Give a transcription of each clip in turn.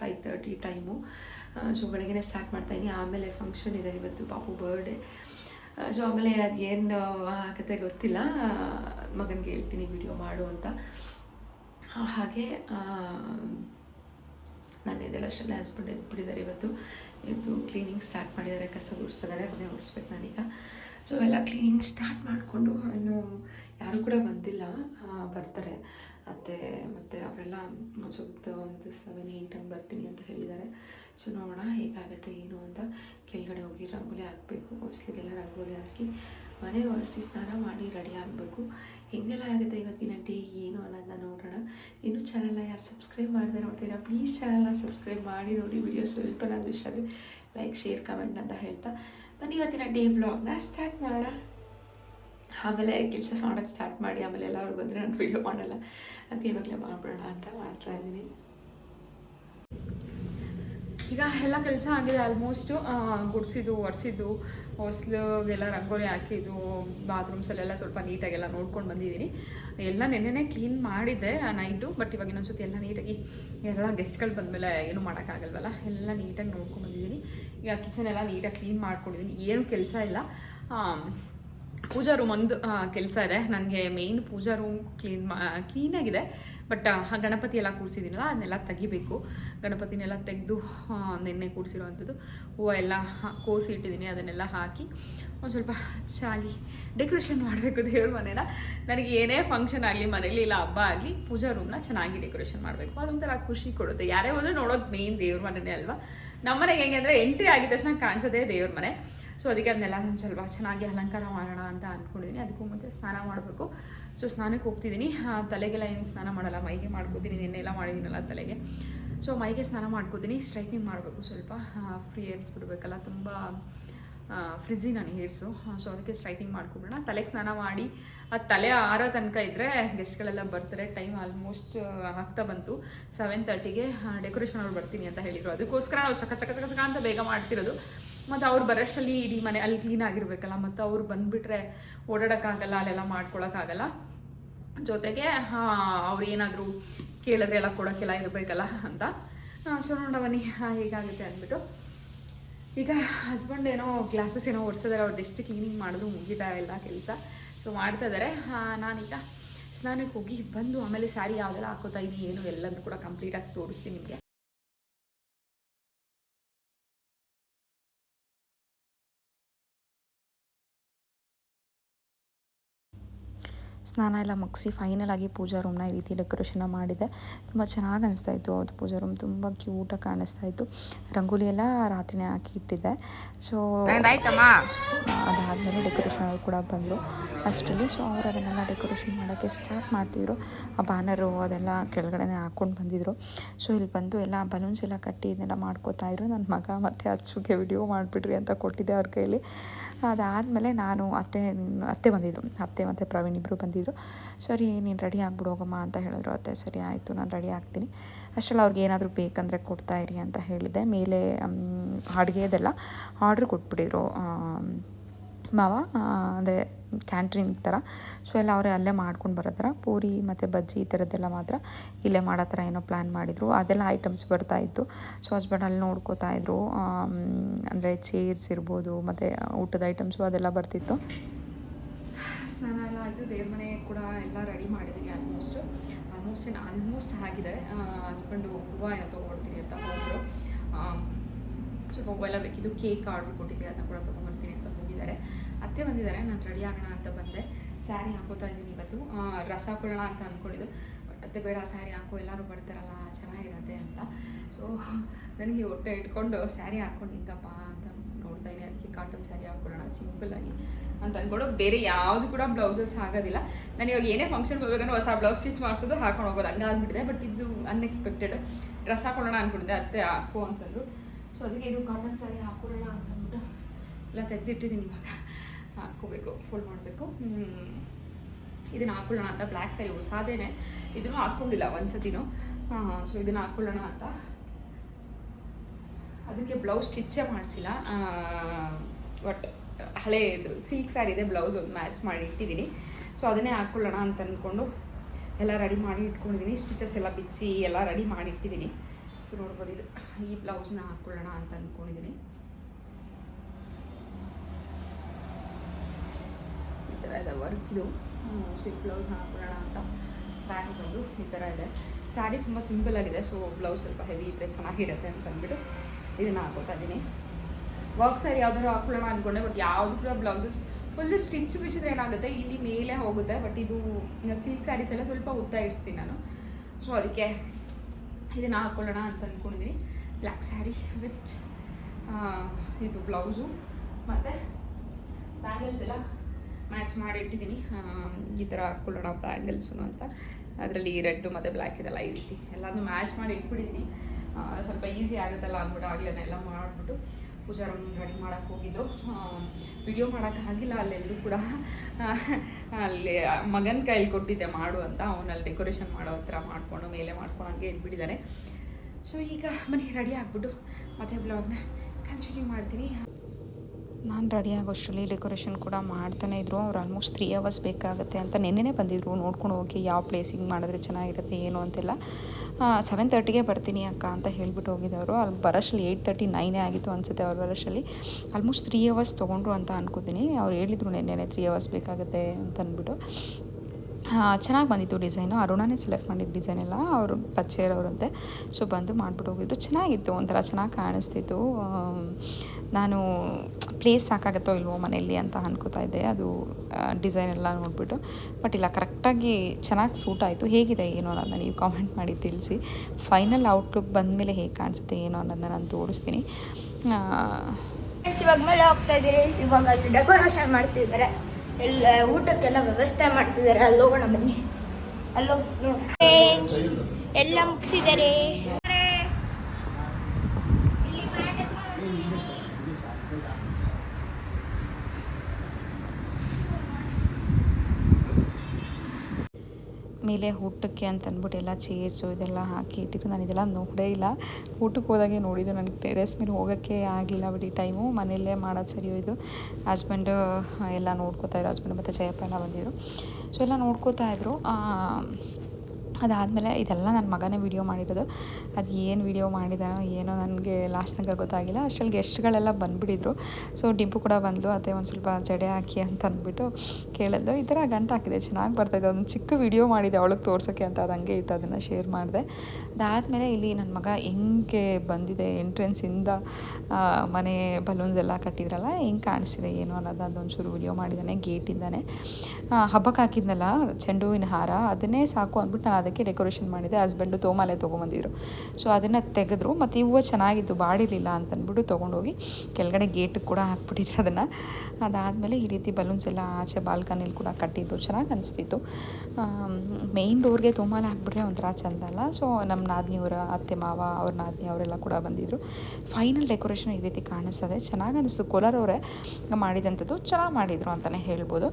Five thirty time so ಬೆಳಗ್ಗೆ start ಮಾಡ್ತಾಯಿದ್ದೀನಿ ಆಮೇಲೆ ಫಂಕ್ಷನ್ ಇದೆ ಇವತ್ತು, ಪಾಪು ಬರ್ಡೇ ಸೊ ಆಮೇಲೆ ಅದು ಏನು ಆಗುತ್ತೆ ಗೊತ್ತಿಲ್ಲ. ಮಗನಿಗೆ ಹೇಳ್ತೀನಿ ವಿಡಿಯೋ ಮಾಡು ಅಂತ. ಹಾಗೆ ನಾನು ಇದೆಲ್ಲ ಅಷ್ಟೆಲ್ಲ ಹಸ್ಬೆಂಡ್ ಎದ್ಬಿಟ್ಟಿದ್ದಾರೆ ಇವತ್ತು. ಎದ್ದು ಕ್ಲೀನಿಂಗ್ ಸ್ಟಾರ್ಟ್ ಮಾಡಿದ್ದಾರೆ, ಕಸ ಗುಡಿಸ್ತಿದ್ದಾರೆ, ಮನೆ ಓಡಿಸ್ಬೇಕು ನಾನೀಗ. ಸೊ ಎಲ್ಲ ಕ್ಲೀನಿಂಗ್ ಸ್ಟಾರ್ಟ್ ಮಾಡಿಕೊಂಡು ಇನ್ನು ಯಾರು ಕೂಡ ಬಂದಿಲ್ಲ. ಬರ್ತಾರೆ. ಅತ್ತೆ ಮತ್ತು ಅವರೆಲ್ಲ ಒಂದು ಸ್ವಲ್ಪ ಒಂದು ಸೆವೆನ್ ಏಯ್ಟ್ ಬರ್ತೀನಿ ಅಂತ ಹೇಳಿದ್ದಾರೆ. ಸೊ ನೋಡೋಣ ಹೇಗಾಗುತ್ತೆ, ಏನು ಅಂತ ಕೆಳಗಡೆ ಹೋಗಿ ರಂಗೋಲಿ ಹಾಕಬೇಕು. ಹೊಸ್ಲಿಗೆಲ್ಲ ರಂಗೋಲಿ ಹಾಕಿ ಮನೆ ಒರೆಸಿ ಸ್ನಾನ ಮಾಡಿ ರೆಡಿ ಆಗಬೇಕು. ಹೆಂಗೆಲ್ಲ ಆಗುತ್ತೆ ಇವತ್ತಿನ ಡೇ, ಏನು ಅನ್ನೋದನ್ನ ನೋಡೋಣ. ಇನ್ನೂ ಚಾನಲ್ನ ಯಾರು ಸಬ್ಸ್ಕ್ರೈಬ್ ಮಾಡಿದೆ ನೋಡ್ತೀರಾ ಪ್ಲೀಸ್ ಚಾನಲ್ನ ಸಬ್ಸ್ಕ್ರೈಬ್ ಮಾಡಿ ನೋಡಿ. ವಿಡಿಯೋ ಸ್ವಲ್ಪನಾದರೂ ಇಷ್ಟ ಲೈಕ್ ಶೇರ್ ಕಮೆಂಟ್ ಅಂತ ಹೇಳ್ತಾ. ಬನ್ನಿ ಇವತ್ತಿನ ಡೇ ವ್ಲಾಗ್ನ ಸ್ಟಾರ್ಟ್ ಮಾಡೋಣ. ಆಮೇಲೆ ಕೆಲಸ ಮಾಡೋಕ್ಕೆ ಸ್ಟಾರ್ಟ್ ಮಾಡಿ, ಆಮೇಲೆ ಎಲ್ಲರೂ ಬಂದರೆ ನಾನು ವೀಡಿಯೋ ಮಾಡಲ್ಲ. ಅದಕ್ಕೆ ಇವಾಗಲೇ ಮಾಡ್ಬಿಡೋಣ ಅಂತ ಮಾಡ್ತಾ ಇದ್ದೀನಿ. ಈಗ ಎಲ್ಲ ಕೆಲಸ ಆಗಿದೆ ಆಲ್ಮೋಸ್ಟು ಗುಡಿಸಿದ್ದು, ಒರೆಸಿದ್ದು ಹೊಸ್ಲಿಗೆಲ್ಲ ರಂಗೋಲಿ ಹಾಕಿದ್ದು ಬಾತ್ರೂಮ್ಸಲ್ಲೆಲ್ಲ ಸ್ವಲ್ಪ ನೀಟಾಗೆಲ್ಲ ನೋಡ್ಕೊಂಡು ಬಂದಿದ್ದೀನಿ. ಎಲ್ಲ ನೆನ್ನೆನೇ ಕ್ಲೀನ್ ಮಾಡಿದ್ದೆ ಆ ನೈಟು ಬಟ್ ಇವಾಗ ಇನ್ನೊಂದು ಸತಿ ಎಲ್ಲ ನೀಟಾಗಿ, ಎಲ್ಲ ಗೆಸ್ಟ್ಗಳು ಬಂದಮೇಲೆ ಏನು ಮಾಡೋಕ್ಕಾಗಲ್ವಲ್ಲ, ಎಲ್ಲ ನೀಟಾಗಿ ನೋಡ್ಕೊಂಡು ಬಂದಿದ್ದೀನಿ. ಈಗ ಕಿಚನ್ ಎಲ್ಲ ನೀಟಾಗಿ ಕ್ಲೀನ್ ಮಾಡ್ಕೊಂಡಿದ್ದೀನಿ. ಏನು ಕೆಲಸ ಇಲ್ಲ. ಪೂಜಾ ರೂಮ್ ಒಂದು ಕೆಲಸ ಇದೆ. ನನಗೆ ಮೇಯ್ನ್ ಪೂಜಾ ರೂಮ್ ಕ್ಲೀನ್ ಮಾ ಕ್ಲೀನಾಗಿದೆ ಬಟ್ ಗಣಪತಿ ಎಲ್ಲ ಕೂರಿಸಿದ್ದೀನಲ್ಲ ಅದನ್ನೆಲ್ಲ ತೆಗಿಬೇಕು. ಗಣಪತಿನೆಲ್ಲ ತೆಗೆದು ನಿನ್ನೆ ಕೂಡಿಸಿರುವಂಥದ್ದು. ಹೂವು ಎಲ್ಲ ಕೋಸಿ ಇಟ್ಟಿದ್ದೀನಿ ಅದನ್ನೆಲ್ಲ ಹಾಕಿ. ಒಂದು ಸ್ವಲ್ಪ ಚೆನ್ನಾಗಿ ಡೆಕೋರೇಷನ್ ಮಾಡಬೇಕು ದೇವ್ರ ಮನೇನ. ನನಗೆ ಏನೇ ಫಂಕ್ಷನ್ ಆಗಲಿ, ಮನೇಲಿ ಇಲ್ಲ, ಹಬ್ಬ ಆಗಲಿ, ಪೂಜಾ ರೂಮ್ನ ಚೆನ್ನಾಗಿ ಡೆಕೋರೇಷನ್ ಮಾಡಬೇಕು. ಅದೊಂಥರ ಖುಷಿ ಕೊಡುತ್ತೆ. ಯಾರೇ ಹೋದ್ರೆ ನೋಡೋದು ಮೇಯ್ನ್ ದೇವ್ರ ಮನೆನೇ ಅಲ್ವಾ? ನಮ್ಮ ಮನೆಗೆ ಹೆಂಗೆ ಅಂದರೆ ಎಂಟ್ರಿ ಆಗಿದ ತಕ್ಷಣ ಕಾಣಿಸೋದೇ ದೇವ್ರ ಮನೆ. ಸೊ ಅದಕ್ಕೆ ಅದನ್ನೆಲ್ಲ ಸ್ವಲ್ಪ ಚೆನ್ನಾಗಿ ಅಲಂಕಾರ ಮಾಡೋಣ ಅಂತ ಅಂದ್ಕೊಂಡಿದ್ದೀನಿ ಅದಕ್ಕೂ ಮುಂಚೆ ಸ್ನಾನ ಮಾಡಬೇಕು. ಸೊ ಸ್ನಾನಕ್ಕೆ ಹೋಗ್ತಿದ್ದೀನಿ ತಲೆಗೆಲ್ಲ ಏನು ಸ್ನಾನ ಮಾಡಲ್ಲ. ಮೈಗೆ ಮಾಡ್ಕೋತೀನಿ. ನಿನ್ನೆಲ್ಲ ಮಾಡಿದ್ದೀನಲ್ಲ ತಲೆಗೆ. ಸೊ ಮೈಗೆ ಸ್ನಾನ ಮಾಡ್ಕೋತೀನಿ. ಸ್ಟ್ರೈಟ್ನಿಂಗ್ ಮಾಡಬೇಕು ಸ್ವಲ್ಪ. ಫ್ರೀ ಏರ್ಸ್ ಬಿಡಬೇಕಲ್ಲ. ತುಂಬ ಫ್ರಿಜ್ಜಿ ನಾನು ಹೇರ್ಸು ಸೊ ಅದಕ್ಕೆ ಸ್ಟ್ರೈಟಿಂಗ್ ಮಾಡ್ಕೊಬಿಡೋಣ. ತಲೆಗೆ ಸ್ನಾನ ಮಾಡಿ, ಆ ತಲೆ ಆರೋ ತನಕ ಇದ್ದರೆ ಗೆಸ್ಟ್ಗಳೆಲ್ಲ ಬರ್ತಾರೆ. ಟೈಮ್ ಆಲ್ಮೋಸ್ಟ್ ಆಗ್ತಾ ಬಂತು. ಸೆವೆನ್ ತರ್ಟಿಗೆ ಡೆಕೋರೇಷನ್ ಅವ್ರು ಬರ್ತೀನಿ ಅಂತ ಹೇಳಿದರು. ಅದಕ್ಕೋಸ್ಕರ ನಾವು ಚಕ ಚಕ ಚಕ ಚಕ ಅಂತ ಬೇಗ ಮಾಡ್ತಿರೋದು. ಮತ್ತು ಅವ್ರು ಬರೋಷ್ಟರಲ್ಲಿ ಇಡೀ ಮನೆ ಅಲ್ಲಿ ಕ್ಲೀನ್ ಆಗಿರ್ಬೇಕಲ್ಲ, ಮತ್ತು ಅವ್ರು ಬಂದುಬಿಟ್ರೆ ಓಡಾಡೋಕ್ಕಾಗಲ್ಲ, ಅಲ್ಲೆಲ್ಲ ಮಾಡ್ಕೊಳಕ್ಕಾಗಲ್ಲ. ಜೊತೆಗೆ ಅವ್ರು ಏನಾದರೂ ಕೇಳಿದ್ರೆ ಎಲ್ಲ ಕೊಡೋಕ್ಕೆಲ್ಲ ಇರಬೇಕಲ್ಲ ಅಂತ. ಸೊ ನೋಡ ಬನ್ನಿ ಹೇಗಾಗುತ್ತೆ ಅಂದ್ಬಿಟ್ಟು. ಈಗ ಹಸ್ಬೆಂಡ್ ಏನೋ ಗ್ಲಾಸಸ್ ಏನೋ ಒರೆಸಿದಾರೆ ಅವ್ರದ್ದು ಎಷ್ಟು ಕ್ಲೀನಿಂಗ್ ಮಾಡೋದು ಮುಗಿತಾ ಎಲ್ಲ ಕೆಲಸ. ಸೊ ಮಾಡ್ತಾ ಇದ್ದಾರೆ ನಾನೀಗ ಸ್ನಾನಕ್ಕೆ ಹೋಗಿ ಬಂದು ಆಮೇಲೆ ಸ್ಯಾರಿ ಯಾವೆಲ್ಲ ಹಾಕೋತಾ ಇದ್ದೀನಿ ಏನು ಎಲ್ಲದೂ ಕೂಡ ಕಂಪ್ಲೀಟಾಗಿ ತೋರಿಸ್ತೀನಿ ನಿಮಗೆ. ಸ್ನಾನ ಎಲ್ಲ ಮುಗಿಸಿ ಫೈನಲ್ ಆಗಿ ಪೂಜಾ ರೂಮ್ನ ಈ ರೀತಿ ಡೆಕೋರೇಷನ್ನ ಮಾಡಿದೆ. ತುಂಬ ಚೆನ್ನಾಗಿ ಅನಿಸ್ತಾ ಇತ್ತು ಅವ್ರದ್ದು ಪೂಜಾ ರೂಮ್ ತುಂಬ ಕ್ಯೂಟಾಗಿ ಕಾಣಿಸ್ತಾ ಇತ್ತು. ರಂಗೋಲಿ ಎಲ್ಲ ರಾತ್ರಿನೇ ಹಾಕಿ ಇಟ್ಟಿದ್ದೆ. ಸೊ ಅದಾದಮೇಲೆ ಡೆಕೋರೇಷನ್ ಅವರು ಕೂಡ ಬಂದರು. ಅಷ್ಟರಲ್ಲಿ ಸೊ ಅವರು ಅದನ್ನೆಲ್ಲ ಡೆಕೋರೇಷನ್ ಮಾಡೋಕ್ಕೆ ಸ್ಟಾರ್ಟ್ ಮಾಡ್ತಿದ್ರು. ಆ ಬ್ಯಾನರು ಅದೆಲ್ಲ ಕೆಳಗಡೆನೇ ಹಾಕ್ಕೊಂಡು ಬಂದಿದ್ರು. ಸೊ ಇಲ್ಲಿ ಬಂದು ಎಲ್ಲ ಬಲೂನ್ಸ್ ಎಲ್ಲ ಕಟ್ಟಿ ಇದನ್ನೆಲ್ಲ ಮಾಡ್ಕೋತಾ ಇದ್ರು. ನನ್ನ ಮಗ ಮತ್ತು ಅಚ್ಚುಗೆ ವಿಡಿಯೋ ಮಾಡಿಬಿಡ್ರಿ ಅಂತ ಕೊಟ್ಟಿದ್ದೆ ಅವ್ರ ಕೈಲಿ. ಅದಾದಮೇಲೆ ನಾನು ಅತ್ತೆ ಅತ್ತೆ ಬಂದಿದ್ದರು ಅತ್ತೆ ಮತ್ತು ಪ್ರವೀಣ್ ಇಬ್ಬರು ಬಂದಿದ್ದರು ಸರಿ, ನೀನು ರೆಡಿ ಆಗ್ಬಿಡು, ಹೋಗಮ್ಮ, ಅಂತ ಹೇಳಿದ್ರು ಅತ್ತೆ. ಸರಿ, ಆಯಿತು, ನಾನು ರೆಡಿ ಆಗ್ತೀನಿ. ಅಷ್ಟರಲ್ಲಿ ಅವ್ರಿಗೆ ಏನಾದರೂ ಬೇಕಂದರೆ ಕೊಡ್ತಾ ಇರಿ, ಅಂತ ಹೇಳಿದೆ ಮೇಲೆ ಅಡುಗೆದೆಲ್ಲ ಆರ್ಡ್ರ್ ಕೊಟ್ಬಿಟ್ಟಿದ್ರು. ಮಾವ ಅಂದರೆ ಕ್ಯಾಂಟ್ರಿಂಗ್ ಥರ ಸೊ ಎಲ್ಲ ಅವರೇ ಅಲ್ಲೇ ಮಾಡ್ಕೊಂಡು ಬರೋ ಥರ ಪೂರಿ ಮತ್ತು ಬಜ್ಜಿ ಈ ಥರದ್ದೆಲ್ಲ ಮಾತ್ರ ಇಲ್ಲೇ ಮಾಡೋ ಥರ ಏನೋ ಪ್ಲ್ಯಾನ್ ಮಾಡಿದರು. ಅದೆಲ್ಲ ಐಟಮ್ಸ್ ಬರ್ತಾ ಇತ್ತು. ಸೊ ಹಸ್ಬೆಂಡ್ ಅಲ್ಲಿ ನೋಡ್ಕೋತಾ ಇದ್ರು. ಅಂದರೆ ಚೇರ್ಸ್ ಇರ್ಬೋದು, ಮತ್ತು ಊಟದ ಐಟಮ್ಸು ಅದೆಲ್ಲ ಬರ್ತಿತ್ತು. ಸ್ನಾನ ಎಲ್ಲ ಆಯಿತು. ದೇವ್ರ ಮನೆ ಕೂಡ ಎಲ್ಲ ರೆಡಿ ಮಾಡಿದ್ದೀನಿ ಆಲ್ಮೋಸ್ಟ್ ಆಲ್ಮೋಸ್ಟ್ ಏನು ಆಲ್ಮೋಸ್ಟ್ ಆಗಿದೆ. ಹಸ್ಬೆಂಡು ಹೂವು ಏನೋ ತೊಗೊಳ್ತೀನಿ ಅಂತ ಹೋದರು. ಮೊಬೈಲ್ ಎಲ್ಲ ಬೇಕಿದ್ದು ಕೇಕ್ ಆರ್ಡ್ರ್ ಕೊಟ್ಟಿದ್ದೆ ಅದನ್ನ ಕೂಡ ತೊಗೊಂಬರ್ತೀನಿ ಅಂತ ಹೋಗಿದ್ದಾರೆ ಅತ್ತೆ ಬಂದಿದ್ದಾರೆ, ನಾನು ರೆಡಿ ಆಗೋಣ ಅಂತ ಬಂದೆ. ಸ್ಯಾರಿ ಹಾಕೋತಾ ಇದ್ದೀನಿ ಇವತ್ತು. ರಸ ಕೊಡೋಣ ಅಂತ ಅಂದ್ಕೊಂಡಿದ್ದು ಅತ್ತೆ ಬೇಡ ಸ್ಯಾರಿ ಹಾಕೋ, ಎಲ್ಲರೂ ಬರ್ತಾರಲ್ಲ, ಚೆನ್ನಾಗಿರತ್ತೆ ಅಂತ. ಸೊ ನನಗೆ ಹೊಟ್ಟೆ ಇಟ್ಕೊಂಡು ಸ್ಯಾರಿ ಹಾಕ್ಕೊಂಡು ಹಿಂಗಪ್ಪ ಅಂತ ನೋಡ್ತಾ ಇದ್ದೀನಿ. ಅದಕ್ಕೆ ಕಾಟನ್ ಸ್ಯಾರಿ ಹಾಕೊಳ್ಳೋಣ ಸಿಂಪಲ್ ಆಗಿ ಅಂತ ಅಂದ್ಕೊಂಡು ಬೇರೆ ಯಾವುದು ಕೂಡ ಬ್ಲೌಸಸ್ ಆಗೋದಿಲ್ಲ ನಾನು ಇವಾಗ ಏನೇ ಫಂಕ್ಷನ್ ಹೋಗ್ಬೇಕಂದ್ರೆ ಹೊಸ ಬ್ಲೌಸ್ ಸ್ಟಿಚ್ ಮಾಡಿಸೋದು ಹಾಕೊಂಡು ಹೋಗೋದು. ಹಂಗಾಗ್ಬಿಟ್ಟಿದೆ. ಬಟ್ ಇದು ಅನ್ಎಕ್ಸ್ಪೆಕ್ಟೆಡ್ ಡ್ರೆಸ್ ಹಾಕೊಳ್ಳೋಣ ಅಂದ್ಕೊಂಡಿದ್ದೆ ಅತ್ತೆ ಹಾಕು ಅಂತಂದ್ರು. ಸೊ ಅದಕ್ಕೆ ಇದು ಕಾಟನ್ ಸ್ಯಾರಿ ಹಾಕೊಳ್ಳೋಣ ಅಂತ ಅಂದ್ಬಿಟ್ಟು ಎಲ್ಲ ತೆಗೆದಿಟ್ಟಿದ್ದೀನಿ ಇವಾಗ. ಹಾಕ್ಕೋಬೇಕು ಫೋಲ್ಡ್ ಮಾಡಬೇಕು. ಇದನ್ನು ಹಾಕೊಳ್ಳೋಣ ಅಂತ ಬ್ಲ್ಯಾಕ್ ಸ್ಯಾರಿ ಹೊಸಾದೇನೆ. ಇದನ್ನು ಹಾಕ್ಕೊಂಡಿಲ್ಲ ಒಂದ್ಸತಿನೂ. ಸೊ ಇದನ್ನು ಹಾಕ್ಕೊಳ್ಳೋಣ ಅಂತ. ಅದಕ್ಕೆ ಬ್ಲೌಸ್ ಸ್ಟಿಚ್ಚೇ ಮಾಡಿಸಿಲ್ಲ. ಬಟ್ ಹಳೆ ಇದು ಸಿಲ್ಕ್ ಸ್ಯಾರಿ ಇದೆ ಬ್ಲೌಸ್ ಒಂದು ಮ್ಯಾಚ್ ಮಾಡಿ ಇಟ್ಟಿದ್ದೀನಿ. ಸೊ ಅದನ್ನೇ ಹಾಕ್ಕೊಳ್ಳೋಣ ಅಂತ ಅಂದ್ಕೊಂಡು ಎಲ್ಲ ರೆಡಿ ಮಾಡಿ ಇಟ್ಕೊಂಡಿದ್ದೀನಿ. ಸ್ಟಿಚಸ್ ಎಲ್ಲ ಬಿಚ್ಚಿ ಎಲ್ಲ ರೆಡಿ ಮಾಡಿ ಇಟ್ಟಿದ್ದೀನಿ. ಸೊ ನೋಡ್ಬೋದು ಇದು. ಈ ಬ್ಲೌಸ್ನ ಹಾಕ್ಕೊಳ್ಳೋಣ ಅಂತ ಅಂದ್ಕೊಂಡಿದ್ದೀನಿ ಈ ಥರ ಇದೆ ವರ್ಕ್ದು ಸ್ವಿಪ್ ಬ್ಲೌಸ್ನ ಹಾಕೊಳ್ಳೋಣ ಅಂತ ಬ್ಯಾಗ್ ಬಂದು ಈ ಥರ ಇದೆ. ಸ್ಯಾರಿ ತುಂಬ ಸಿಂಪಲ್ ಆಗಿದೆ ಸೊ ಬ್ಲೌಸ್ ಸ್ವಲ್ಪ ಹೆವಿ ಇದ್ದರೆ ಚೆನ್ನಾಗಿರುತ್ತೆ ಅಂತ ಅಂದ್ಬಿಟ್ಟು ಇದನ್ನು ಹಾಕೋತಾ ಇದ್ದೀನಿ ವರ್ಕ್ ಸ್ಯಾರಿ ಯಾವ್ದಾದ್ರು ಹಾಕೊಳ್ಳೋಣ ಅಂದ್ಕೊಂಡೆ ಬಟ್ ಯಾವುದು ಕೂಡ ಬ್ಲೌಸಸ್ ಫುಲ್ ಸ್ಟಿಚ್ ಬಿಚ್ಚಿದ್ರೆ ಏನಾಗುತ್ತೆ, ಇಲ್ಲಿ ಮೇಲೆ ಹೋಗುತ್ತೆ ಬಟ್ ಇದು ಸಿಲ್ಕ್ ಸ್ಯಾರೀಸ್ ಎಲ್ಲ ಸ್ವಲ್ಪ ಉದ್ದ ಇಡಿಸ್ತೀನಿ ನಾನು. ಸೊ ಅದಕ್ಕೆ ಇದನ್ನು ಹಾಕ್ಕೊಳ್ಳೋಣ ಅಂತ ಅಂದ್ಕೊಂಡಿದ್ದೀನಿ ಬ್ಲ್ಯಾಕ್ ಸ್ಯಾರಿ ವಿತ್ ಇದು ಬ್ಲೌಸು ಮತ್ತು ಬ್ಯಾಂಗಲ್ಸ್ ಎಲ್ಲ ಮ್ಯಾಚ್ ಮಾಡಿ ಇಟ್ಟಿದ್ದೀನಿ ಈ ಥರ ಹಾಕ್ಕೊಳ್ಳೋಣ ಬ್ಯಾಂಗಲ್ಸು ಅಂತ. ಅದರಲ್ಲಿ ರೆಡ್ಡು ಮತ್ತು ಬ್ಲ್ಯಾಕ್ ಇದೆಲ್ಲ ಈ ರೀತಿ. ಎಲ್ಲದನ್ನು ಮ್ಯಾಚ್ ಮಾಡಿ ಇಟ್ಬಿಟ್ಟಿದ್ದೀನಿ ಸ್ವಲ್ಪ ಈಸಿ ಆಗುತ್ತಲ್ಲ ಅಂದ್ಬಿಟ್ಟು ಆಗಲೇ ಎಲ್ಲ ಮಾಡಿಬಿಟ್ಟು. ಪೂಜಾ ರೂಮ್ ರೆಡಿ ಮಾಡೋಕ್ಕೆ ಹೋಗಿದ್ದು ವಿಡಿಯೋ ಮಾಡೋಕ್ಕಾಗಿಲ್ಲ ಅಲ್ಲೆಲ್ಲೂ ಕೂಡ ಅಲ್ಲಿ ಮಗನ ಕೈಲಿ ಕೊಟ್ಟಿದ್ದೆ ಮಾಡು ಅಂತ. ಅವನಲ್ಲಿ ಡೆಕೋರೇಷನ್ ಮಾಡೋ ಹತ್ರ ಮಾಡಿಕೊಂಡು, ಮೇಲೆ ಮಾಡ್ಕೊಂಡು ಹಂಗೆ ಇದ್ಬಿಟ್ಟಿದ್ದಾರೆ ಸೊ ಈಗ ಮನೆಗೆ ರೆಡಿ ಆಗಿಬಿಟ್ಟು ಮತ್ತೆ ಬ್ಲಾಗ್ನ ಕಂಟಿನ್ಯೂ ಮಾಡ್ತೀನಿ. ನಾನು ರೆಡಿ ಆಗೋಷ್ಟರಲ್ಲಿ ಡೆಕೋರೇಷನ್ ಕೂಡ ಮಾಡ್ತಾನೆ ಇದ್ರು. ಅವ್ರು ಆಲ್ಮೋಸ್ಟ್ ತ್ರೀ ಅವರ್ಸ್ ಬೇಕಾಗುತ್ತೆ ಅಂತ ನೆನ್ನೆನೇ ಬಂದಿದ್ರು. ನೋಡ್ಕೊಂಡು ಹೋಗಿ ಯಾವ ಪ್ಲೇಸಿಗೆ ಮಾಡಿದ್ರೆ ಚೆನ್ನಾಗಿರುತ್ತೆ, ಏನು ಅಂತೆಲ್ಲ. ಸೆವೆನ್ ತರ್ಟಿಗೆ ಬರ್ತೀನಿ ಅಕ್ಕ ಅಂತ ಹೇಳ್ಬಿಟ್ಟು ಹೋಗಿದ್ದವರು ಅಲ್ಲಿ ಬರೋಷಲ್ಲಿ ಏಯ್ಟ್ ತರ್ಟಿ ನೈನೇ ಆಗಿತ್ತು ಅನಿಸುತ್ತೆ ಅವ್ರ ಬರೋಷಲ್ಲಿ ಆಲ್ಮೋಸ್ಟ್ ತ್ರೀ ಅವರ್ಸ್ ತೊಗೊಂಡ್ರು ಅಂತ ಅನ್ಕೋತೀನಿ. ಅವ್ರು ಹೇಳಿದ್ರು ನೆನ್ನೆನೇ ತ್ರೀ ಅವರ್ಸ್ ಬೇಕಾಗುತ್ತೆ ಅಂತ ಅಂದ್ಬಿಟ್ಟು ಚೆನ್ನಾಗಿ ಬಂದಿತ್ತು ಡಿಸೈನು. ಅರುಣನೇ ಸೆಲೆಕ್ಟ್ ಮಾಡಿದ ಡಿಸೈನ್ ಎಲ್ಲ. ಅವರು ಪರಿಚಯರವರಂತೆ ಸೊ ಬಂದು ಮಾಡಿಬಿಟ್ಟು ಹೋಗಿದ್ರು. ಚೆನ್ನಾಗಿತ್ತು ಒಂಥರ ಚೆನ್ನಾಗಿ ಕಾಣಿಸ್ತಿತ್ತು. ನಾನು ಪ್ಲೇಸ್ ಸಾಕಾಗತ್ತೋ ಇಲ್ವೋ ಮನೆಯಲ್ಲಿ ಅಂತ ಅನ್ಕೋತಾ ಇದ್ದೆ. ಅದು ಡಿಸೈನ್ ಎಲ್ಲ ನೋಡಿಬಿಟ್ಟು. ಬಟ್ ಇಲ್ಲ, ಕರೆಕ್ಟಾಗಿ ಚೆನ್ನಾಗಿ ಸೂಟ್ ಆಯಿತು. ಹೇಗಿದೆ, ಏನೋ ಅನ್ನೋದನ್ನ ನೀವು ಕಾಮೆಂಟ್ ಮಾಡಿ ತಿಳಿಸಿ. ಫೈನಲ್ ಔಟ್ಲುಕ್ ಬಂದಮೇಲೆ ಹೇಗೆ ಕಾಣಿಸುತ್ತೆ, ಏನೋ ಅನ್ನೋದನ್ನ ನಾನು ತೋರಿಸ್ತೀನಿ. ಇವಾಗ ಮೇಲೆ ಹೋಗ್ತಾ ಇದ್ದೀರಿ. ಇವಾಗ ಅಲ್ಲಿ ಡೆಕೋರೇಷನ್ ಮಾಡ್ತಿದ್ದಾರೆ. ಎಲ್ಲ ಊಟಕ್ಕೆಲ್ಲ ವ್ಯವಸ್ಥೆ ಮಾಡ್ತಿದ್ದಾರೆ. ಅಲ್ಲಿ ಹೋಗೋಣ ಬನ್ನಿ. ಅಲ್ಲೋ ಎಲ್ಲ ಮುಗಿಸಿದ್ದಾರೆ. ಮೇಲೆ ಊಟಕ್ಕೆ ಅಂತ ಅಂದ್ಬಿಟ್ಟು ಎಲ್ಲ ಚೇರ್ಸು ಇದೆಲ್ಲ ಹಾಕಿ ಇಟ್ಟಿದ್ರು. ನಾನು ಇದೆಲ್ಲ ನೋಡೇ ಇಲ್ಲ. ಊಟಕ್ಕೆ ಹೋದಾಗೆ ನೋಡಿದ್ದು ನನಗೆ ಟೆರೆಸ್ ಮೇಲೆ ಹೋಗೋಕ್ಕೆ ಆಗಲಿಲ್ಲ ಬಿಡಿ ಟೈಮು. ಮನೆಯಲ್ಲೇ ಮಾಡೋದು ಸರಿ ಹೋಯ್ತು ಹಸ್ಬೆಂಡು, ಎಲ್ಲ ನೋಡ್ಕೋತಾ ಇದ್ರು. ಹಸ್ಬೆಂಡ್ ಮತ್ತು ಜಯಪ್ಪ ಎಲ್ಲ ಬಂದಿದ್ದರು ಸೊ ಎಲ್ಲ ನೋಡ್ಕೋತಾ ಇದ್ದರು ಅದಾದಮೇಲೆ ಇದೆಲ್ಲ ನನ್ನ ಮಗನೇ ವಿಡಿಯೋ ಮಾಡಿರೋದು. ಅದು ಏನು ವಿಡಿಯೋ ಮಾಡಿದಾನೋ ಏನೋ ನನಗೆ ಲಾಸ್ಟ್ ತನಕ ಗೊತ್ತಾಗಿಲ್ಲ. ಅಷ್ಟರಲ್ಲಿ ಗೆಸ್ಟ್ಗಳೆಲ್ಲ ಬಂದುಬಿಟ್ಟಿದ್ರು. ಸೊ ಡಿಂಪು ಕೂಡ ಬಂದಳು ಅದೇ ಒಂದು ಸ್ವಲ್ಪ ಜಡೆ ಹಾಕಿ ಅಂತ ಅಂದ್ಬಿಟ್ಟು ಕೇಳಿದ್ದು ಈ ಥರ ಗಂಟು ಹಾಕಿದೆ. ಚೆನ್ನಾಗಿ ಬರ್ತಾಯಿದೆ ಒಂದು ಚಿಕ್ಕ ವಿಡಿಯೋ ಮಾಡಿದೆ ಅವಳಿಗೆ ತೋರ್ಸೋಕ್ಕೆ ಅಂತ. ಅದು ಹಂಗೆ ಇತ್ತು. ಅದನ್ನು ಶೇರ್ ಮಾಡಿದೆ. ಅದಾದಮೇಲೆ ಇಲ್ಲಿ ನನ್ನ ಮಗ ಹೆಂಗೆ ಬಂದಿದೆ ಎಂಟ್ರೆನ್ಸಿಂದ ಮನೆ ಬಲೂನ್ಸ್ ಎಲ್ಲ ಕಟ್ಟಿದ್ರಲ್ಲ, ಹೆಂಗೆ ಕಾಣಿಸ್ತಿದೆ, ಏನು ಅನ್ನೋದು ಅದೊಂಚೂರು ವಿಡಿಯೋ ಮಾಡಿದ್ದಾನೆ ಗೇಟಿಂದಾನೆ ಹಬ್ಬಕ್ಕೆ ಹಾಕಿದ್ನಲ್ಲ, ಚೆಂಡು ಹೂವಿನ ಹಾರ. ಅದನ್ನೇ ಸಾಕು ಅಂದ್ಬಿಟ್ಟು ನಾನು ಅದಕ್ಕೆ ಡೆಕೋರೇಷನ್ ಮಾಡಿದೆ. ಹಸ್ಬೆಂಡು ತೋಮಾಲೆ ತೊಗೊಂಬಂದಿದ್ರು. ಸೊ ಅದನ್ನು ತೆಗೆದ್ರು. ಮತ್ತು ಇವು ಚೆನ್ನಾಗಿತ್ತು, ಬಾಡಿರಲಿಲ್ಲ ಅಂತಂದ್ಬಿಟ್ಟು ತೊಗೊಂಡೋಗಿ ಕೆಳಗಡೆ ಗೇಟಿಗೆ ಕೂಡ ಹಾಕ್ಬಿಟ್ಟಿದ್ರು ಅದನ್ನು. ಅದಾದಮೇಲೆ ಈ ರೀತಿ ಬಲೂನ್ಸ್ ಎಲ್ಲ ಆಚೆ ಬಾಲ್ಕನಿಲಿ ಕೂಡ ಕಟ್ಟಿದ್ರು. ಚೆನ್ನಾಗಿ ಅನಿಸ್ತಿತ್ತು. ಮೇಯ್ನ್ ಡೋರ್ಗೆ ತೋಮಾಲೆ ಹಾಕ್ಬಿಟ್ರೆ ಒಂಥರ ಚಂದ ಅಲ್ಲ. ಸೊ ನಮ್ಮ ನಾದಿನಿಯವರ ಅತ್ತೆ ಮಾವ, ಅವ್ರ ನಾದಿನಿ ಅವರೆಲ್ಲ ಕೂಡ ಬಂದಿದ್ದರು ಫೈನಲ್ ಡೆಕೋರೇಷನ್ ಈ ರೀತಿ ಕಾಣಿಸ್ತದೆ. ಚೆನ್ನಾಗಿ ಅನಿಸ್ತು. ಕೋಲಾರವರೇ ಮಾಡಿದಂಥದ್ದು ಚೆನ್ನಾಗಿ ಮಾಡಿದರು ಅಂತಲೇ ಹೇಳ್ಬೋದು.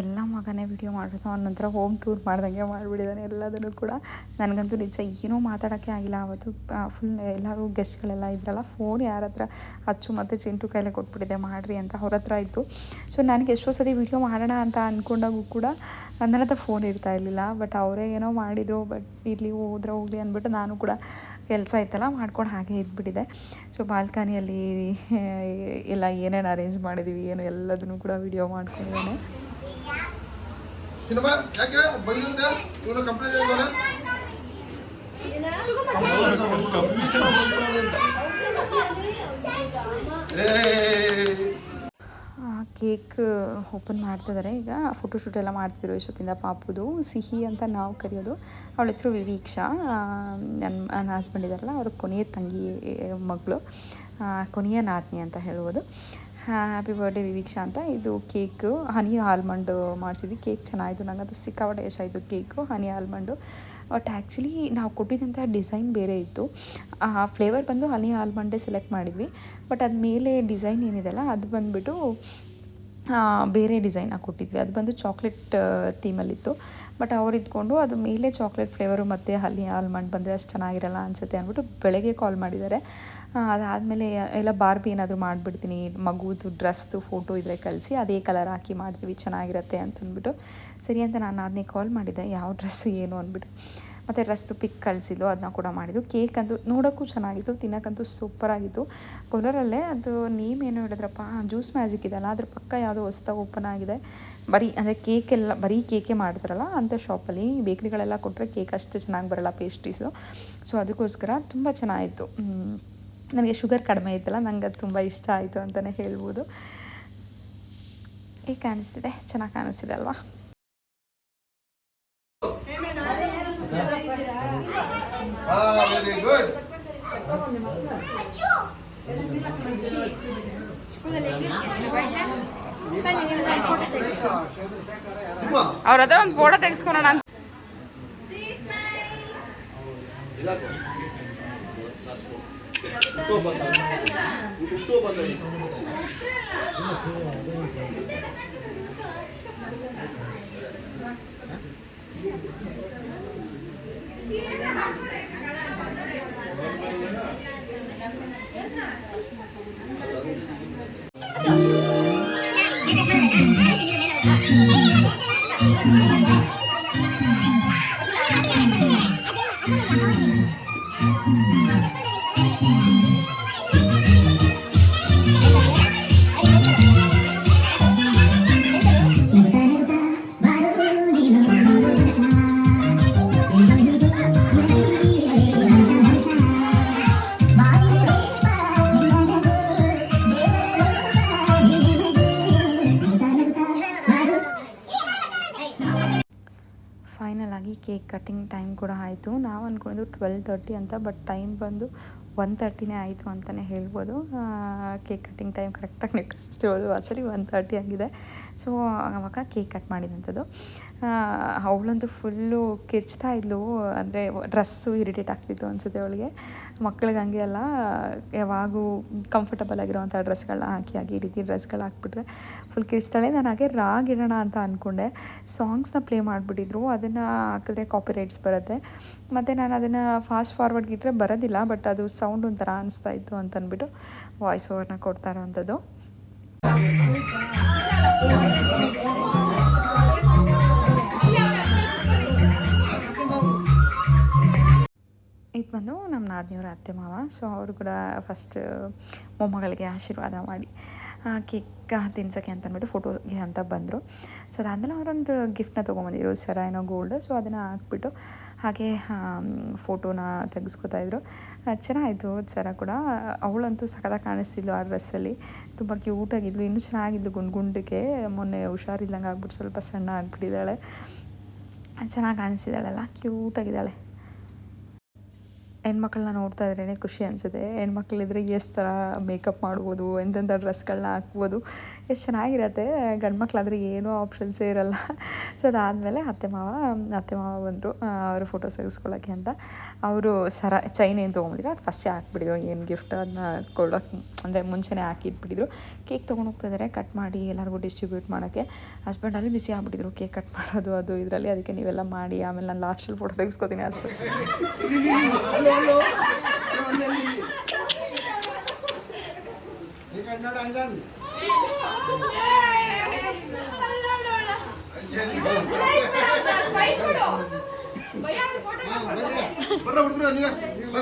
ಎಲ್ಲ ಮಗನೇ ವಿಡಿಯೋ ಮಾಡಿರೋದು. ಅವನ ನಂತರ ಹೋಮ್ ಟೂರ್ ಮಾಡ್ದಂಗೆ ಮಾಡಿಬಿಟ್ಟಿದ್ದಾನೆ ಎಲ್ಲದನ್ನು ಕೂಡ ನನಗಂತೂ ನಿಜ ಏನೂ ಮಾತಾಡೋಕ್ಕೆ ಆಗಿಲ್ಲ. ಅವತ್ತು ಫುಲ್ ಎಲ್ಲರೂ ಗೆಸ್ಟ್ಗಳೆಲ್ಲ ಇದ್ರಲ್ಲ. ಫೋನ್ ಯಾರ ಹತ್ರ ಅಚ್ಚು ಮತ್ತು ಚಿಂಟು ಕೈಲೇ ಕೊಟ್ಬಿಟ್ಟಿದೆ. ಮಾಡಿರಿ ಅಂತ ಅವ್ರ ಹತ್ರ ಇತ್ತು. ಸೊ ನನಗೆ ಎಷ್ಟೋ ಸತಿ ವಿಡಿಯೋ ಮಾಡೋಣ ಅಂತ ಅಂದ್ಕೊಂಡಾಗೂ ಕೂಡ ನನ್ನ ಹತ್ರ ಫೋನ್ ಇರ್ತಾ ಇರಲಿಲ್ಲ. ಬಟ್ ಅವರೇ ಏನೋ ಮಾಡಿದರು. ಬಟ್ ಇರಲಿ, ಹೋದ್ರೆ ಹೋಗಲಿ ಅಂದ್ಬಿಟ್ಟು ನಾನು ಕೂಡ ಕೆಲಸ ಇತ್ತಲ್ಲ, ಮಾಡ್ಕೊಂಡು ಹಾಗೆ ಇದ್ಬಿಟ್ಟಿದೆ. ಸೊ ಬಾಲ್ಕನಿಯಲ್ಲಿ ಎಲ್ಲ ಏನೇನು ಅರೇಂಜ್ ಮಾಡಿದ್ದೀವಿ ಏನು ಎಲ್ಲದನ್ನು ಕೂಡ ವಿಡಿಯೋ ಮಾಡ್ಕೊಂಡಿದ್ದಾನೆ. ಚಿನ್ನಮ್ಮ ಯಾಕೆ ಇವನು ಕಂಪ್ಲೇಂಟ್ ಕೇಕ್ ಓಪನ್ ಮಾಡ್ತಿದ್ದಾರೆ ಈಗ ಫೋಟೋಶೂಟ್ ಎಲ್ಲ ಮಾಡ್ತಿದ್ರು ಇಷ್ಟೊತ್ತಿಂದ ಪಾಪುದು. ಸಿಹಿ ಅಂತ ನಾವು ಕರೆಯೋದು. ಅವಳ ಹೆಸರು ವಿವೀಕ್ಷಾ. ನನ್ನ ನನ್ನ ಹಸ್ಬೆಂಡ್ ಇದ್ದಾರಲ್ಲ, ಅವ್ರ ಕೊನೆಯ ತಂಗಿ, ಮಗಳು. ಕೊನೆಯ ನಾತ್ನಿ ಅಂತ ಹೇಳ್ಬೋದು. ಹ್ಯಾಪಿ ಬರ್ಡೇ ವಿವೀಕ್ಷಾ ಅಂತ. ಇದು ಕೇಕು ಹನಿ ಆಲ್ಮಂಡ್ ಮಾಡಿಸಿದ್ವಿ. ಕೇಕ್ ಚೆನ್ನಾಯಿತು ನಂಗೆ ಅದು ಸಿಕ್ಕಾಪಟ್ಟೆ ಎಷ್ಟು ಆಯಿತು cake honey almond but actually ನಾವು ಕೊಟ್ಟಿದ್ದಂಥ ಡಿಸೈನ್ ಬೇರೆ ಇತ್ತು. ಆ ಫ್ಲೇವರ್ ಬಂದು ಹನಿ ಆಲ್ಮಂಡೇ ಸೆಲೆಕ್ಟ್ ಮಾಡಿದ್ವಿ. ಬಟ್ ಅದು ಮೇಲೆ ಡಿಸೈನ್ ಏನಿದೆಲ್ಲ ಅದು ಬಂದುಬಿಟ್ಟು ಬೇರೆ ಡಿಸೈನಾಗಿ ಕೊಟ್ಟಿದ್ವಿ. ಅದು ಬಂದು ಚಾಕ್ಲೇಟ್ ಥೀಮಲ್ಲಿತ್ತು ಬಟ್ ಅವ್ರು ಇದ್ಕೊಂಡು ಅದು ಮೇಲೆ ಚಾಕ್ಲೇಟ್ ಫ್ಲೇವರು ಮತ್ತು ಹಲ್ಲಿ ಆಲ್ಮಂಡ್ ಬಂದರೆ ಅಷ್ಟು ಚೆನ್ನಾಗಿರಲ್ಲ ಅನಿಸುತ್ತೆ ಅಂದ್ಬಿಟ್ಟು ಬೆಳಗ್ಗೆ ಕಾಲ್ ಮಾಡಿದ್ದಾರೆ. ಅದಾದಮೇಲೆ ಎಲ್ಲ ಬಾರ್ಬಿ ಏನಾದರೂ ಮಾಡಿಬಿಡ್ತೀನಿ. ಮಗುದು ಡ್ರೆಸ್ದು ಫೋಟೋ ಇದ್ರೆ ಕಳಿಸಿ, ಅದೇ ಕಲರ್ ಹಾಕಿ ಮಾಡ್ತೀವಿ, ಚೆನ್ನಾಗಿರತ್ತೆ ಅಂತಂದ್ಬಿಟ್ಟು. ಸರಿ ಅಂತ ನಾನು ಅದನ್ನೇ ಕಾಲ್ ಮಾಡಿದ್ದೆ ಯಾವ ಡ್ರೆಸ್ಸು ಏನು ಅಂದ್ಬಿಟ್ಟು. ಮತ್ತು ಡ್ರೆಸ್ದು ಪಿಕ್ ಕಳಿಸಿದ್ದು ಅದನ್ನ ಕೂಡ ಮಾಡಿದ್ದು ಕೇಕ್ ಅಂತೂ ನೋಡೋಕ್ಕೂ ಚೆನ್ನಾಗಿತ್ತು, ತಿನ್ನೋಕ್ಕಂತೂ ಸೂಪರಾಗಿತ್ತು ಕೊಲರಲ್ಲೇ ಅದು ನೇಮ್ ಏನು ಹೇಳಿದ್ರಪ್ಪ? ಜ್ಯೂಸ್ ಮ್ಯಾಜಿಕ್ ಇದೆಯಲ್ಲ, ಅದ್ರ ಪಕ್ಕ ಯಾವುದೋ ಹೊಸ್ದಾಗಿ ಓಪನ್ ಆಗಿದೆ. ಬರೀ, ಅಂದರೆ ಕೇಕೆಲ್ಲ ಬರೀ ಕೇಕೆ ಮಾಡ್ತಾರಲ್ಲ ಅಂಥ ಶಾಪಲ್ಲಿ ಬೇಕ್ರಿಗಳೆಲ್ಲ ಕೊಟ್ಟರೆ ಕೇಕ್ ಅಷ್ಟು ಚೆನ್ನಾಗಿ ಬರಲ್ಲ ಪೇಸ್ಟ್ರೀಸು ಸೊ ಅದಕ್ಕೋಸ್ಕರ ತುಂಬ ಚೆನ್ನಾಗಿತ್ತು. ನನಗೆ ಶುಗರ್ ಕಡಿಮೆ ಇತ್ತಲ್ಲ ನಂಗೆ ಅದು ತುಂಬ ಇಷ್ಟ ಆಯಿತು ಅಂತಲೇ ಹೇಳ್ಬೋದು. ಈಗ ಕಾಣಿಸ್ತಿದೆ? ಚೆನ್ನಾಗಿ ಕಾಣಿಸ್ತಿದೆ ಅಲ್ವಾ? ಅವ್ರ ಹತ್ರ ಒಂದು ಫೋಟೋ ತೆಗೆಸ್ಕೊಳೋಣ. ಹುಟ್ಟೋ ಬಂದ ಹುಟ್ಟೋ ಬಂದ ಫೈನಲ್ ಕೂಡ ಆಯಿತು. ನಾವು ಅಂದ್ಕೊಂಡಿದ್ದು ಟ್ವೆಲ್ ತರ್ಟಿ ಅಂತ ಬಟ್ ಟೈಮ್ ಬಂದು ಒನ್ ತರ್ಟಿನೇ ಆಯಿತು ಅಂತಲೇ ಹೇಳ್ಬೋದು. ಕೇಕ್ ಕಟ್ಟಿಂಗ್ ಟೈಮ್ ಕರೆಕ್ಟಾಗಿ ನೀವು ಕಾಣಿಸ್ತಿರೋದು ಅಸಲಿ ಒನ್ ತರ್ಟಿ ಆಗಿದೆ. ಸೊ ಅವಾಗ ಕೇಕ್ ಕಟ್ ಮಾಡಿದಂಥದ್ದು ಅವಳಂತೂ ಫುಲ್ಲು ಕಿರ್ಚ್ತಾ ಇದ್ಲು. ಅಂದರೆ ಡ್ರೆಸ್ಸು ಇರಿಟೇಟ್ ಆಗ್ತಿತ್ತು ಅನಿಸುತ್ತೆ ಅವಳಿಗೆ. ಮಕ್ಕಳಿಗೆ ಹಂಗೆ ಅಲ್ಲ, ಯಾವಾಗೂ ಕಂಫರ್ಟಬಲ್ ಆಗಿರುವಂಥ ಡ್ರೆಸ್ಗಳನ್ನ ಹಾಕಿ ಹಾಕಿ ಈ ರೀತಿ ಡ್ರೆಸ್ಗಳು ಹಾಕ್ಬಿಟ್ರೆ ಫುಲ್ ಕಿರ್ಚ್ತಾಳೆ. ನಾನು ಹಾಗೆ ರಾಗ್ ಇಡೋಣ ಅಂತ ಅಂದ್ಕೊಂಡೆ ಸಾಂಗ್ಸ್ನ ಪ್ಲೇ ಮಾಡಿಬಿಟ್ಟಿದ್ರು. ಅದನ್ನು ಹಾಕಿದ್ರೆ ಕಾಪಿ ರೈಟ್ಸ್ ಬರುತ್ತೆ. ಮತ್ತು ನಾನು ಅದನ್ನು ಫಾಸ್ಟ್ ಫಾರ್ವರ್ಡ್ ಇಟ್ಟರೆ ಬರೋದಿಲ್ಲ ಬಟ್ ಅದು ಸೌಂಡ್ ಒಂಥರ ಅನಿಸ್ತಾ ಇತ್ತು ಅಂತ ಅಂದ್ಬಿಟ್ಟು ವಾಯ್ಸ್ ಓವರ್ನ ಕೊಡ್ತಾ ಇರೋವಂಥದ್ದು. ಇದು ಬಂದು ನಮ್ಮ ನಾದಿನಿಯವರ ಅತ್ತೆ ಮಾವ. ಸೊ ಅವರು ಕೂಡ ಫಸ್ಟ್ ಮೊಮ್ಮಗಳಿಗೆ ಆಶೀರ್ವಾದ ಮಾಡಿ. ಕೇಕ್ ತಿನ್ಸೋಕ್ಕೆ ಅಂತ ಅಂದ್ಬಿಟ್ಟು ಫೋಟೋಗೆ ಅಂತ ಬಂದರು. ಸೊ ಅದಾದಮೇಲೆ ಅವರೊಂದು ಗಿಫ್ಟ್ನ ತೊಗೊಂಬಂದಿದ್ರು ಸರ ಏನೋ ಗೋಲ್ಡ್ ಸೊ ಅದನ್ನು ಹಾಕ್ಬಿಟ್ಟು ಹಾಗೆ ಫೋಟೋನ ತೆಗೆಸ್ಕೊತಾ ಇದ್ರು. ಚೆನ್ನಾಗಿತ್ತು ಸರ ಕೂಡ. ಅವಳಂತೂ ಸಖತ್ತಾಗಿ ಕಾಣಿಸ್ತಿದ್ಲು ಆ ಡ್ರೆಸ್ಸಲ್ಲಿ ತುಂಬ ಕ್ಯೂಟಾಗಿದ್ಲು ಇನ್ನೂ ಚೆನ್ನಾಗಿದ್ಲು ಗುಂಡು ಗುಂಡಕ್ಕೆ ಮೊನ್ನೆ ಹುಷಾರಿಲ್ಲಂಗೆ ಆಗ್ಬಿಟ್ಟು ಸ್ವಲ್ಪ ಸಣ್ಣ ಆಗಿಬಿಟ್ಟಿದ್ದಾಳೆ. ಚೆನ್ನಾಗಿ ಕಾಣಿಸ್ತಿದ್ದಾಳಲ್ಲ. ಕ್ಯೂಟಾಗಿದ್ದಾಳೆ ಹೆಣ್ಮಕ್ಳನ್ನ ನೋಡ್ತಾ ಇದ್ರೇ ಖುಷಿ ಅನಿಸುತ್ತೆ. ಹೆಣ್ಮಕ್ಳಿದ್ರೆ ಎಷ್ಟು ಥರ ಮೇಕಪ್ ಮಾಡ್ಬೋದು ಎಂತೆಂಥ ಡ್ರೆಸ್ಗಳನ್ನ ಹಾಕ್ಬೋದು, ಎಷ್ಟು ಚೆನ್ನಾಗಿರತ್ತೆ. ಗಂಡು ಮಕ್ಕಳಾದರೆ ಏನೂ ಆಪ್ಷನ್ಸೇ ಇರಲ್ಲ. ಸೊ ಅದಾದಮೇಲೆ ಅತ್ತೆ ಮಾವ ಅತ್ತೆ ಮಾವ ಬಂದರು ಅವರು ಫೋಟೋಸ್ ತೆಗೆಸ್ಕೊಳ್ಳೋಕ್ಕೆ ಅಂತ. ಅವರು ಸರ ಚೈನ್ ಏನು ತೊಗೊಂಡಿದ್ರು ಅದು ಫಸ್ಟೇ ಹಾಕ್ಬಿಟ್ಟಿದ್ರು, ಏನು ಗಿಫ್ಟ್ ಅದನ್ನ ಕೊಡೋಕೆ, ಅಂದರೆ ಮುಂಚೆನೇ ಹಾಕಿಟ್ಬಿಟ್ಟಿದ್ರು. ಕೇಕ್ ತೊಗೊಂಡು ಹೋಗ್ತಾ ಇದ್ದಾರೆ ಕಟ್ ಮಾಡಿ ಎಲ್ಲರಿಗೂ ಡಿಸ್ಟ್ರಿಬ್ಯೂಟ್ ಮಾಡೋಕ್ಕೆ. ಹಸ್ಬೆಂಡಲ್ಲಿ ಬಿಸಿ ಆಗ್ಬಿಟ್ಟಿದ್ರು ಕೇಕ್ ಕಟ್ ಮಾಡೋದು, ಅದು, ಇದರಲ್ಲಿ, ಅದಕ್ಕೆ ನೀವೆಲ್ಲ ಮಾಡಿ, ಆಮೇಲೆ ನಾನು ಲಾಸ್ಟಲ್ಲಿ ಫೋಟೋ ತೆಗೆಸ್ಕೊತೀನಿ ಹಸ್ಬೆಂಡ್ ಬರ್ರ ಹುಡುಗ್ರ ನೀವೇ ಬಾ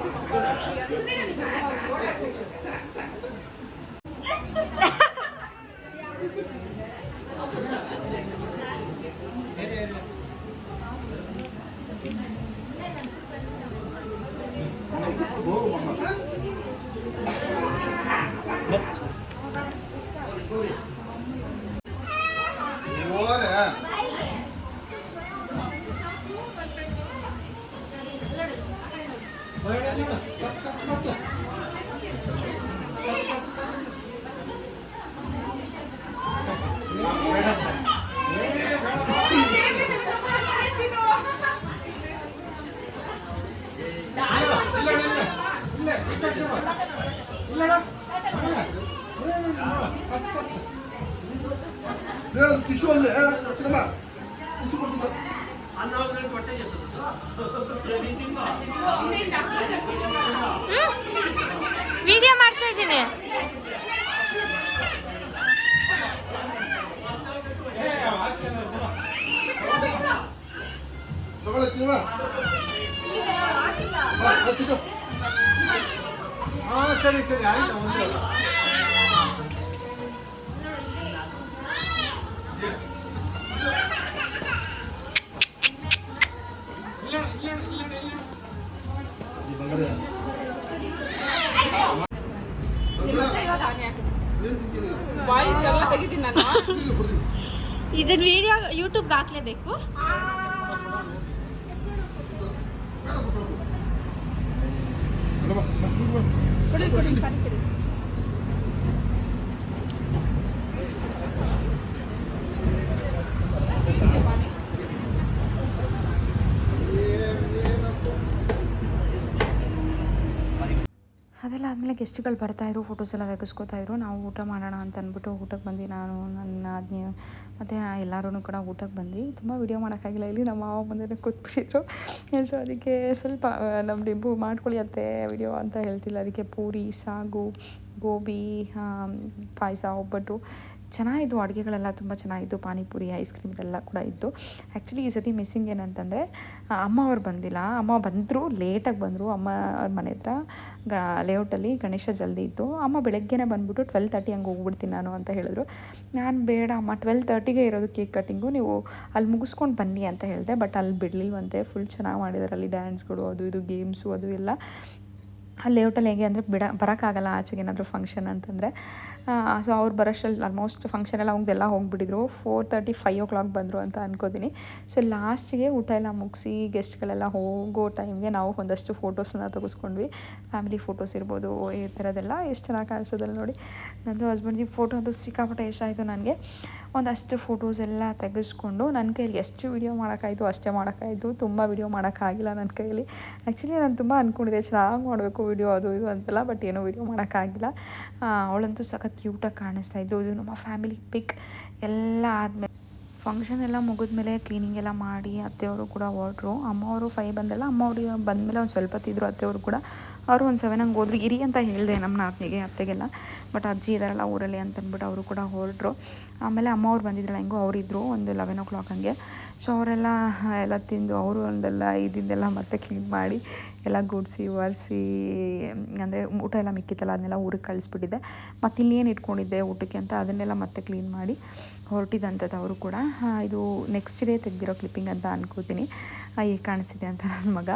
ಕೂತ್ಕೊ, ಬನ್ನಿ ಇಲ್ಲಿ. ಬಾ, ಚಿನ್ನು. ಸರಿ ಸರಿ ಆಯ್ತು ಒಂದು ಇದನ್ನ ವಿಡಿಯೋ ಯೂಟ್ಯೂಬ್ಗೆ ಹಾಕ್ಲೇಬೇಕು ಬೇಡ, ಕೊಡು, ಕೊಡು. ಅಲ್ಲ, ಆದಮೇಲೆ ಗೆಸ್ಟ್ಗಳು ಬರ್ತಾಯಿದ್ರು ಫೋಟೋಸ್ ಎಲ್ಲ ತೆಗೆಸ್ಕೋತಾಯಿದ್ರು ನಾವು ಊಟ ಮಾಡೋಣ ಅಂತ ಅಂದ್ಬಿಟ್ಟು ಊಟಕ್ಕೆ ಬಂದ್ವಿ. ನಾನು, ನನ್ನ ಆಜ್ಞೆ ಮತ್ತು ಎಲ್ಲರೂ ಕೂಡ ಊಟಕ್ಕೆ ಬಂದ್ವಿ. ತುಂಬ ವೀಡಿಯೋ ಮಾಡೋಕ್ಕಾಗಿಲ್ಲ. ಇಲ್ಲಿ ನಮ್ಮ ಮಾವ ಬಂದರೆ ಕೂತ್ಬಿಟ್ಟಿದ್ರು. ಸೊ ಅದಕ್ಕೆ ಸ್ವಲ್ಪ ನಮ್ಮ ಡಿಂಬು ಮಾಡ್ಕೊಳ್ಳಿ ಅತ್ತೆ ವಿಡಿಯೋ ಅಂತ ಹೇಳ್ತಿಲ್ಲ. ಅದಕ್ಕೆ ಪೂರಿ, ಸಾಗು, ಗೋಬಿ ಪಾಯಸ ಒಬ್ಬಟ್ಟು. ಚೆನ್ನಾಗಿತ್ತು ಅಡುಗೆಗಳೆಲ್ಲ ತುಂಬ ಚೆನ್ನಾಗಿತ್ತು ಪಾನಿಪುರಿ ಐಸ್ ಕ್ರೀಮ್ ಇದೆಲ್ಲ ಕೂಡ ಇತ್ತು ಆ್ಯಕ್ಚುಲಿ ಈ ಸತಿ ಮಿಸ್ಸಿಂಗ್ ಏನಂತಂದರೆ ಅಮ್ಮ ಅವ್ರು ಬಂದಿಲ್ಲ. ಅಮ್ಮ ಬಂದರು ಲೇಟಾಗಿ ಬಂದರು. ಅಮ್ಮ ಅವ್ರ ಮನೆ ಹತ್ರ ಗ ಲೇಔಟಲ್ಲಿ ಗಣೇಶ ಜಲ್ದಿ ಇತ್ತು. ಅಮ್ಮ ಬೆಳಗ್ಗೆನೇ ಬಂದುಬಿಟ್ಟು ಟ್ವೆಲ್ ತರ್ಟಿ ಹಂಗೆ ಹೋಗ್ಬಿಡ್ತೀನಿ ನಾನು ಅಂತ ಹೇಳಿದ್ರು. ನಾನು ಬೇಡ ಅಮ್ಮ ಟ್ವೆಲ್ ತರ್ಟಿಗೆ ಇರೋದು ಕೇಕ್ ಕಟ್ಟಿಂಗು ನೀವು ಅಲ್ಲಿ ಮುಗಿಸ್ಕೊಂಡು ಬನ್ನಿ ಅಂತ ಹೇಳಿದೆ. ಬಟ್ ಅಲ್ಲಿ ಬಿಡಲಿಲ್ವಂತೆ. ಫುಲ್ ಚೆನ್ನಾಗಿ ಮಾಡಿದ್ದಾರೆ ಅಲ್ಲಿ ಡ್ಯಾನ್ಸ್ಗಳು ಅದು ಇದು ಗೇಮ್ಸು ಅದು ಎಲ್ಲ. ಆ ಲೇಔಟಲ್ಲಿ ಹೇಗೆ ಅಂದರೆ ಬಿಡ, ಬರೋಕ್ಕಾಗಲ್ಲ ಆಚೆಗೆ ಏನಾದರೂ ಫಂಕ್ಷನ್ ಅಂತಂದರೆ. ಸೊ ಅವ್ರು ಬರೋಷ್ಟರಲ್ಲಿ ಆಲ್ಮೋಸ್ಟ್ ಫಂಕ್ಷನ್ ಎಲ್ಲ ಅವಂಗೆಲ್ಲ ಹೋಗಿಬಿಟ್ಟಿದ್ರು. Four thirty five o'clock ಬಂದರು ಅಂತ ಅನ್ಕೋತೀನಿ. ಸೊ ಲಾಸ್ಟಿಗೆ ಊಟ ಎಲ್ಲ ಮುಗಿಸಿ ಗೆಸ್ಟ್ಗಳೆಲ್ಲ ಹೋಗೋ ಟೈಮ್ಗೆ ನಾವು ಒಂದಷ್ಟು ಫೋಟೋಸನ್ನ ತೆಗೆಸ್ಕೊಂಡ್ವಿ. ಫ್ಯಾಮಿಲಿ ಫೋಟೋಸ್ ಇರ್ಬೋದು, ಈ ಥರದ್ದೆಲ್ಲ ಎಷ್ಟು ಚೆನ್ನಾಗಿ ಕಾಣಿಸೋದಲ್ಲ ನೋಡಿ. ನಂದು ಹಸ್ಬೆಂಡ್ದು ಫೋಟೋ ಅದು ಸಿಕ್ಕಾಪಟ್ಟೆ ಇಷ್ಟ ಆಯಿತು ನನಗೆ. ಒಂದಷ್ಟು ಫೋಟೋಸ್ ಎಲ್ಲ ತೆಗೆಸ್ಕೊಂಡು ನನ್ನ ಕೈಯಲ್ಲಿ ಎಷ್ಟು ವೀಡಿಯೋ ಮಾಡೋಕ್ಕಾಯಿತು ಅಷ್ಟೇ ಮಾಡೋಕ್ಕಾಯಿತು. ತುಂಬ ವೀಡಿಯೋ ಮಾಡೋಕ್ಕಾಗಿಲ್ಲ ನನ್ನ ಕೈಯಲ್ಲಿ. ಆ್ಯಕ್ಚುಲಿ ನಾನು ತುಂಬ ಅಂದ್ಕೊಂಡಿದ್ದೆ ಚೆನ್ನಾಗಿ ಮಾಡಬೇಕು ವೀಡಿಯೋ ಅದು ಇದು ಅಂತೆಲ್ಲ ಬಟ್ ಏನೂ ವೀಡಿಯೋ ಮಾಡೋಕ್ಕಾಗಿಲ್ಲ. ಅವಳಂತೂ ಸಖತ್ ಕ್ಯೂಟಾಗಿ ಕಾಣಿಸ್ತಾ ಇದ್ದಳು ಇದು ನಮ್ಮ ಫ್ಯಾಮಿಲಿ ಪಿಕ್ ಎಲ್ಲ ಆದಮೇಲೆ ಫಂಕ್ಷನ್ ಎಲ್ಲ ಮುಗಿದ್ಮೇಲೆ ಕ್ಲೀನಿಂಗ್ ಎಲ್ಲ ಮಾಡಿ ಅತ್ತೆಯವರು ಕೂಡ ಹೊರಟ್ರು. ಅಮ್ಮವರು ಫೈವ್ ಬಂದಲ್ಲ ಅಮ್ಮ ಅವ್ರಿಗೆ ಬಂದಮೇಲೆ ಒಂದು ಸ್ವಲ್ಪ ಹೊತ್ತಿದ್ರು ಅತ್ತೆಯವರು ಕೂಡ. ಅವರು ಒಂದು ಸೆವೆನ್ ಹಂಗೆ ಹೋದ್ರು. ಇರಿ ಅಂತ ಹೇಳಿದೆ ನಮ್ಮ ನಾತ್ನಿಗೆ, ಅತ್ತೆಗೆಲ್ಲ. ಬಟ್ ಅಜ್ಜಿ ಇದಾರಲ್ಲ ಊರಲ್ಲಿ ಅಂತಂದ್ಬಿಟ್ಟು ಅವರು ಕೂಡ ಹೊರಟ್ರು. ಆಮೇಲೆ ಅಮ್ಮ ಅವ್ರು ಬಂದಿದ್ರಲ್ಲ, ಹೆಂಗೋ ಅವರಿದ್ದರು ಒಂದು ಲೆವೆನ್ ಓ ಕ್ಲಾಕ್ ಹಂಗೆ. ಸೊ ಅವರೆಲ್ಲ ಎಲ್ಲ ತಿಂದು ಅವರು ಒಂದೆಲ್ಲ ಇದ್ದಿದ್ದೆಲ್ಲ ಮತ್ತೆ ಕ್ಲೀನ್ ಮಾಡಿ, ಎಲ್ಲ ಗುಡಿಸಿ, ಒರೆಸಿ, ಅಂದರೆ ಊಟ ಎಲ್ಲ ಮಿಕ್ಕಿತ್ತಲ್ಲ, ಅದನ್ನೆಲ್ಲ ಊರಿಗೆ ಕಳಿಸ್ಬಿಟ್ಟಿದ್ದೆ ಮತ್ತು ಏನು ಇಟ್ಕೊಂಡಿದ್ದೆ ಊಟಕ್ಕೆ ಅಂತ ಅದನ್ನೆಲ್ಲ ಮತ್ತೆ ಕ್ಲೀನ್ ಮಾಡಿ ಹೊರಟಿದ್ದಂಥದ್ದು ಅವರು ಕೂಡ. ಇದು ನೆಕ್ಸ್ಟ್ ಡೇ ತೆಗೆದಿರೋ ಕ್ಲಿಪ್ಪಿಂಗ್ ಅಂತ ಅನ್ಕೋತೀನಿ. ಈಗ ಕಾಣಿಸಿದೆ ಅಂತ ನನ್ನ ಮಗ.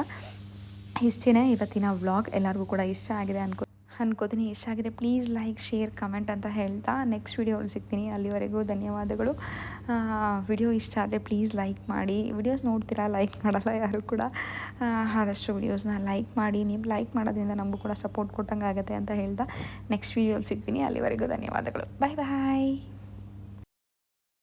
ಇಷ್ಟೇ ಇವತ್ತಿನ ವ್ಲಾಗ್ ಎಲ್ಲರಿಗೂ ಕೂಡ ಇಷ್ಟ ಆಗಿದೆ ಅನ್ಕೋ ಅನ್ಕೋತೀನಿ. ಇಷ್ಟ ಆಗಿದೆ ಪ್ಲೀಸ್ ಲೈಕ್ ಶೇರ್ ಕಮೆಂಟ್ ಅಂತ ಹೇಳ್ತಾ ನೆಕ್ಸ್ಟ್ ವೀಡಿಯೋಲ್ಲಿ ಸಿಗ್ತೀನಿ. ಅಲ್ಲಿವರೆಗೂ ಧನ್ಯವಾದಗಳು. ವಿಡಿಯೋ ಇಷ್ಟ ಆದರೆ ಪ್ಲೀಸ್ ಲೈಕ್ ಮಾಡಿ. ವಿಡಿಯೋಸ್ ನೋಡ್ತೀರಾ? ಲೈಕ್ ಮಾಡಲ್ಲ ಯಾರು ಕೂಡ. ಆದಷ್ಟು ವಿಡಿಯೋಸ್ನ ಲೈಕ್ ಮಾಡಿ. ನೀವು ಲೈಕ್ ಮಾಡೋದ್ರಿಂದ ನಮಗೂ ಕೂಡ ಸಪೋರ್ಟ್ ಕೊಟ್ಟಂಗೆ ಆಗುತ್ತೆ ಅಂತ ಹೇಳ್ತಾ ನೆಕ್ಸ್ಟ್ ವೀಡಿಯೋಲಿ ಸಿಗ್ತೀನಿ. ಅಲ್ಲಿವರೆಗೂ ಧನ್ಯವಾದಗಳು. ಬಾಯ್ ಬಾಯ್